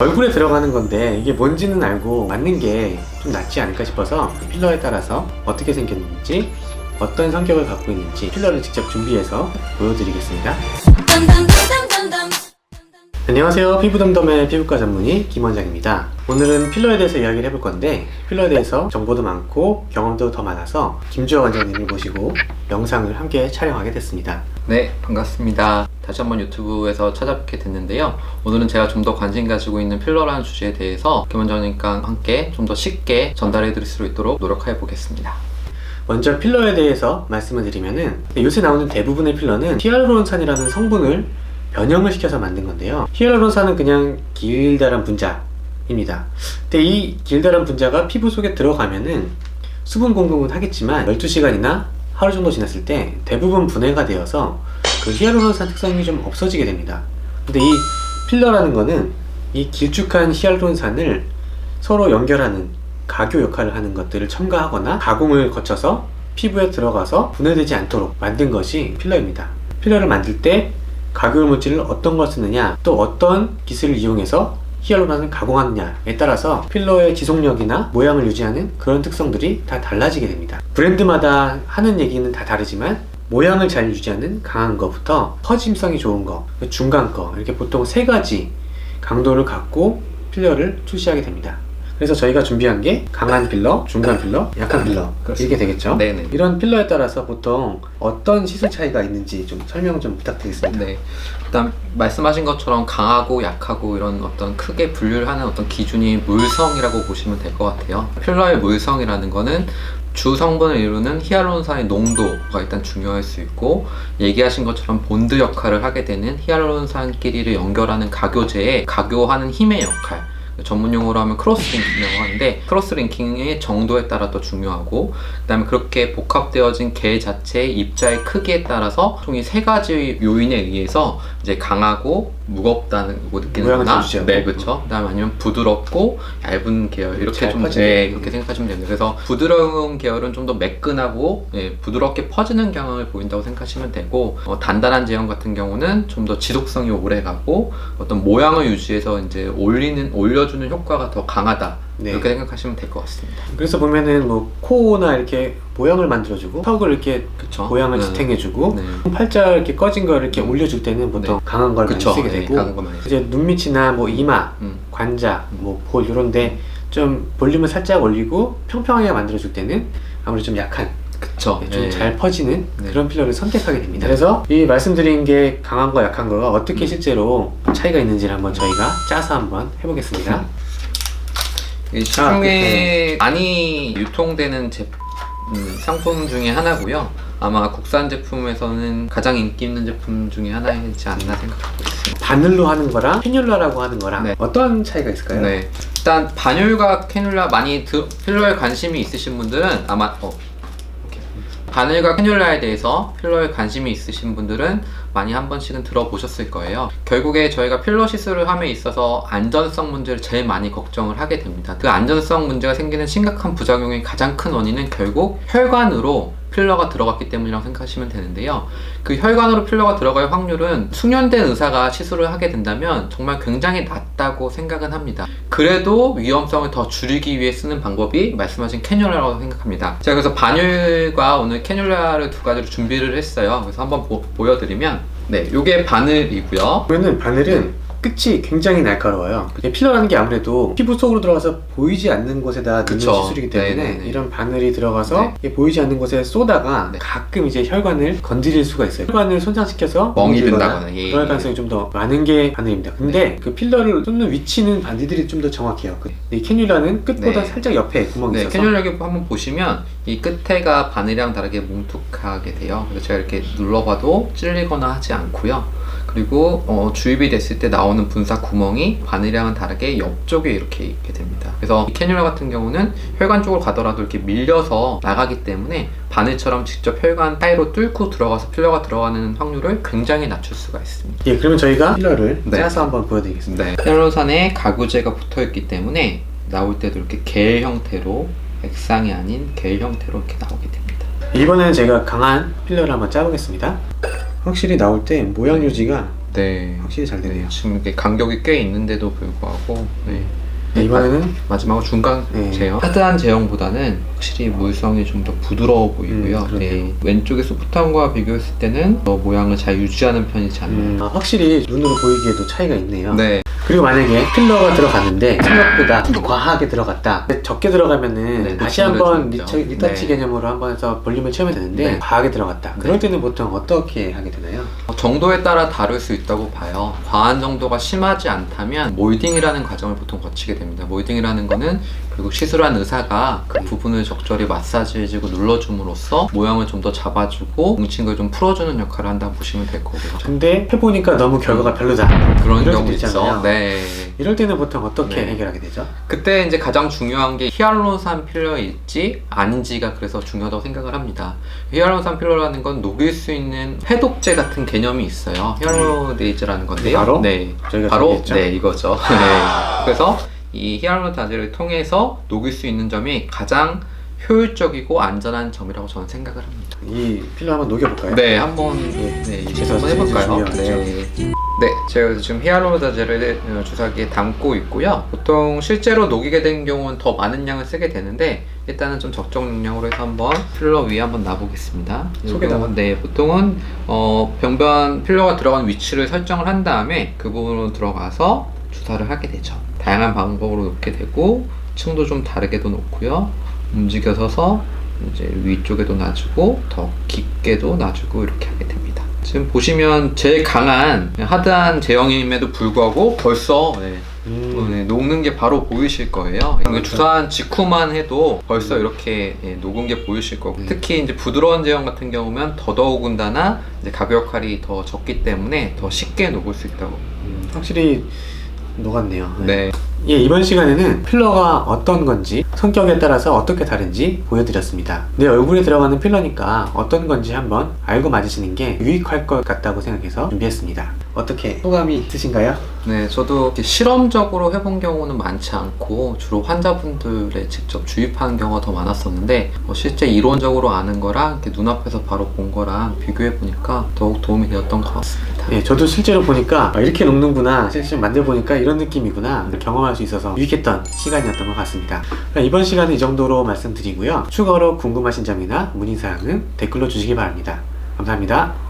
얼굴에 들어가는 건데 이게 뭔지는 알고 맞는 게 좀 낫지 않을까 싶어서 필러에 따라서 어떻게 생겼는지 어떤 성격을 갖고 있는지 필러를 직접 준비해서 보여드리겠습니다. 안녕하세요. 피부덤덤의 피부과 전문의 김원장입니다. 오늘은 필러에 대해서 이야기를 해볼 건데 필러에 대해서 정보도 많고 경험도 더 많아서 김주호 원장님을 모시고 영상을 함께 촬영하게 됐습니다. 네, 반갑습니다. 다시 한번 유튜브에서 찾아뵙게 됐는데요. 오늘은 제가 좀 더 관심 가지고 있는 필러라는 주제에 대해서 김 원장님과 함께 좀 더 쉽게 전달해 드릴 수 있도록 노력해 보겠습니다. 먼저 필러에 대해서 말씀을 드리면은 요새 나오는 대부분의 필러는 히알루론산이라는 성분을 변형을 시켜서 만든 건데요. 히알루론산은 그냥 길다란 분자입니다. 근데 이 길다란 분자가 피부 속에 들어가면은 수분 공급은 하겠지만 12시간이나 하루 정도 지났을 때 대부분 분해가 되어서 그 히알루론산 특성이 좀 없어지게 됩니다. 근데 이 필러라는 거는 이 길쭉한 히알루론산을 서로 연결하는 가교 역할을 하는 것들을 첨가하거나 가공을 거쳐서 피부에 들어가서 분해되지 않도록 만든 것이 필러입니다. 필러를 만들 때 가교 물질을 어떤 걸 쓰느냐, 또 어떤 기술을 이용해서 히알루론산을 가공하느냐에 따라서 필러의 지속력이나 모양을 유지하는 그런 특성들이 다 달라지게 됩니다. 브랜드마다 하는 얘기는 다 다르지만 모양을 잘 유지하는 강한 거부터 퍼짐성이 좋은 거, 중간 거 이렇게 보통 세 가지 강도를 갖고 필러를 출시하게 됩니다. 그래서 저희가 준비한 게 강한 필러, 중간 필러, 약한 필러 이렇게 되겠죠? 네네. 이런 필러에 따라서 보통 어떤 시술 차이가 있는지 좀 설명 좀 부탁드리겠습니다. 네. 일단 말씀하신 것처럼 강하고 약하고 이런 어떤 크게 분류를 하는 어떤 기준이 물성이라고 보시면 될 것 같아요. 필러의 물성이라는 거는 주 성분을 이루는 히알루론산의 농도가 일단 중요할 수 있고 얘기하신 것처럼 본드 역할을 하게 되는 히알루론산끼리를 연결하는 가교제의 가교하는 힘의 역할 전문 용어로 하면 크로스 링킹이라고 하는데 크로스 링킹의 정도에 따라 또 중요하고 그다음에 그렇게 복합되어진 개 자체의 입자의 크기에 따라서 총이 세 가지 요인에 의해서 이제 강하고 무겁다는 거 느끼는 모양을 거나 유지하고. 네 그렇죠 그다음에 아니면 부드럽고 얇은 계열 이렇게 잘 좀. 네, 그렇게 생각하시면 됩니다 그래서 부드러운 계열은 좀 더 매끈하고 예, 부드럽게 퍼지는 경향을 보인다고 생각하시면 되고 어, 단단한 제형 같은 경우는 좀 더 지속성이 오래 가고 어떤 모양을 유지해서 이제 올리는 올려 주는 효과가 더 강하다 네. 이렇게 생각하시면 될 것 같습니다 그래서 보면은 뭐 코나 이렇게 모양을 만들어주고 턱을 이렇게 그렇죠 모양을 네. 지탱해주고 네. 팔자 이렇게 꺼진 걸 이렇게 음. 올려줄 때는 보통 네. 강한 걸 많이 그쵸 쓰게 네, 되고 강한 거 많이 이제 눈 밑이나 뭐 이마, 음. 관자, 뭐볼 이런데 좀 볼륨을 살짝 올리고 평평하게 만들어줄 때는 아무래도 좀 약한 그쵸 좀 네. 잘 퍼지는 네. 그런 필러를 선택하게 됩니다. 그래서 이 말씀드린 게 강한 거 약한 거가 어떻게 음. 실제로 차이가 있는지를 한번 저희가 짜서 한번 해보겠습니다. 이 아, 시중에 많이 유통되는 제, 음, 상품 중에 하나고요. 아마 국산 제품에서는 가장 인기 있는 제품 중에 하나이지 않나 생각하고 있습니다. 바늘로 하는 거랑 캐뉼라라고 하는 거랑 네. 어떤 차이가 있을까요? 네. 일단 바늘과 캐뉼라 많이 드, 필러에 관심이 있으신 분들은 아마 어. 바늘과 캐뉼라에 대해서 필러에 관심이 있으신 분들은 많이 한 번씩은 들어보셨을 거예요. 결국에 저희가 필러 시술을 함에 있어서 안전성 문제를 제일 많이 걱정을 하게 됩니다. 그 안전성 문제가 생기는 심각한 부작용의 가장 큰 원인은 결국 혈관으로 필러가 들어갔기 때문이라고 생각하시면 되는데요. 그 혈관으로 필러가 들어갈 확률은 숙련된 의사가 시술을 하게 된다면 정말 굉장히 낮다고 생각은 합니다. 그래도 위험성을 더 줄이기 위해 쓰는 방법이 말씀하신 캐뉼라라고 생각합니다. 제가 그래서 바늘과 오늘 캐뉼라를 두 가지로 준비를 했어요. 그래서 한번 보, 보여드리면 네, 요게 바늘이고요. 그러면 바늘은 끝이 굉장히 날카로워요. 필러라는 게 아무래도 피부 속으로 들어가서 보이지 않는 곳에다 넣는 그쵸. 시술이기 때문에 네네네. 이런 바늘이 들어가서 네. 보이지 않는 곳에 쏘다가 네. 가끔 이제 혈관을 건드릴 수가 있어요. 혈관을 손상시켜서 멍이 든다거나, 예, 그럴 예. 가능성이 좀 더 많은 게 바늘입니다. 근데 그 필러를 쏟는 위치는 바늘들이 좀 더 정확해요. 그- 이 캐뉼라는 끝보다 네. 살짝 옆에 구멍이 네, 있어서 여기 한번 보시면 이 끝에가 바늘이랑 다르게 뭉툭하게 돼요. 그래서 제가 이렇게 눌러봐도 찔리거나 하지 않고요. 그리고 어, 주입이 됐을 때 나오는 분사 구멍이 바늘이랑은 다르게 옆쪽에 이렇게 있게 됩니다. 그래서 이 캐뉼라 같은 경우는 혈관 쪽으로 가더라도 이렇게 밀려서 나가기 때문에 바늘처럼 직접 혈관 사이로 뚫고 들어가서 필러가 들어가는 확률을 굉장히 낮출 수가 있습니다. 예, 그러면 저희가 필러를 네. 짜서 한번 보여드리겠습니다. 네. 혈로산에 가구제가 붙어 있기 때문에 나올 때도 이렇게 겔 형태로 액상이 아닌 겔 형태로 이렇게 나오게 됩니다. 이번에는 제가 강한 필러를 한번 짜보겠습니다. 확실히 나올 때 모양 유지가 네. 확실히 잘 되네요. 지금 이게 간격이 꽤 있는데도 불구하고 네. 네, 이번에는 마지막으로 중간 네. 제형 하드한 제형보다는 확실히 물성이 좀 더 부드러워 보이고요. 음, 그러네요. 네. 왼쪽의 소프트함과 비교했을 때는 더 모양을 잘 유지하는 편이지 않나요? 음, 아, 확실히 눈으로 보이기에도 차이가 있네요. 네. 그리고 만약에 필러가 들어갔는데 생각보다 과하게 들어갔다. 적게 들어가면은 네, 다시 느낌을 한번 주죠. 리처- 리터치 네. 개념으로 한번 해서 볼륨을 채우면 되는데 네. 과하게 들어갔다. 네. 그럴 때는 보통 어떻게 하게 되나요? 어, 정도에 따라 다를 수 있다고 봐요. 과한 정도가 심하지 않다면 몰딩이라는 과정을 보통 거치게 됩니다. 몰딩이라는 거는 결국 시술한 의사가 그 부분을 적절히 마사지해주고 눌러줌으로써 모양을 좀 더 잡아주고 뭉친 걸 좀 풀어주는 역할을 한다고 보시면 될 거고요. 근데 해보니까 너무 결과가 별로다. 그런 경우 있죠. 네. 이럴 때는 보통 어떻게 네. 해결하게 되죠? 그때 이제 가장 중요한 게 히알루론산 필러일지 아닌지가 그래서 중요하다고 생각을 합니다. 히알루론산 필러라는 건 녹일 수 있는 해독제 같은 개념 이 있어요. 히알루로데이즈라는 건데요. 바로? 네. 저희가 바로 준비했죠? 네 이거죠. 네. 그래서 이 히알루론다제를 통해서 녹일 수 있는 점이 가장 효율적이고 안전한 점이라고 저는 생각을 합니다. 이 필러 한번 녹여볼까요? 네, 한번 네, 한번 해볼까요? 네. 네, 제가 지금 히알루로다제를 어, 주사기에 담고 있고요. 보통 실제로 녹이게 된 경우는 더 많은 양을 쓰게 되는데 일단은 좀 적정 용량으로 해서 한번 필러 위에 한번 놔보겠습니다. 이 속에다가? 네, 보통은 어, 병변 필러가 들어간 위치를 설정을 한 다음에 그 부분으로 들어가서 주사를 하게 되죠. 다양한 방법으로 놓게 되고 층도 좀 다르게도 놓고요. 움직여서서 이제 위쪽에도 놔주고 더 깊게도 놔주고 이렇게 하게 됩니다. 지금 보시면 제일 강한 하드한 제형임에도 불구하고 벌써 네, 음, 네, 녹는 게 바로 보이실 거예요. 이게 주사한 직후만 해도 벌써 이렇게 예, 녹은 게 보이실 거고 음. 특히 이제 부드러운 제형 같은 경우면 더더욱은다나 이제 가격 역할이 더 적기 때문에 더 쉽게 녹을 수 있다고. 음, 확실히 녹았네요. 네. 예, 이번 시간에는 필러가 어떤 건지 성격에 따라서 어떻게 다른지 보여드렸습니다. 내 얼굴에 들어가는 필러니까 어떤 건지 한번 알고 맞으시는 게 유익할 것 같다고 생각해서 준비했습니다. 어떻게 소감이 있으신가요? 네, 저도 이렇게 실험적으로 해본 경우는 많지 않고 주로 환자분들에 직접 주입하는 경우가 더 많았었는데 어, 실제 이론적으로 아는 거랑 이렇게 눈앞에서 바로 본 거랑 비교해 보니까 더욱 도움이 되었던 것 같습니다. 예, 저도 실제로 보니까 아, 이렇게 녹는구나, 실제 만들어 보니까 이런 느낌이구나 경험할 수 있어서 유익했던 시간이었던 것 같습니다. 이번 시간은 이 정도로 말씀드리고요. 추가로 궁금하신 점이나 문의사항은 댓글로 주시기 바랍니다. 감사합니다.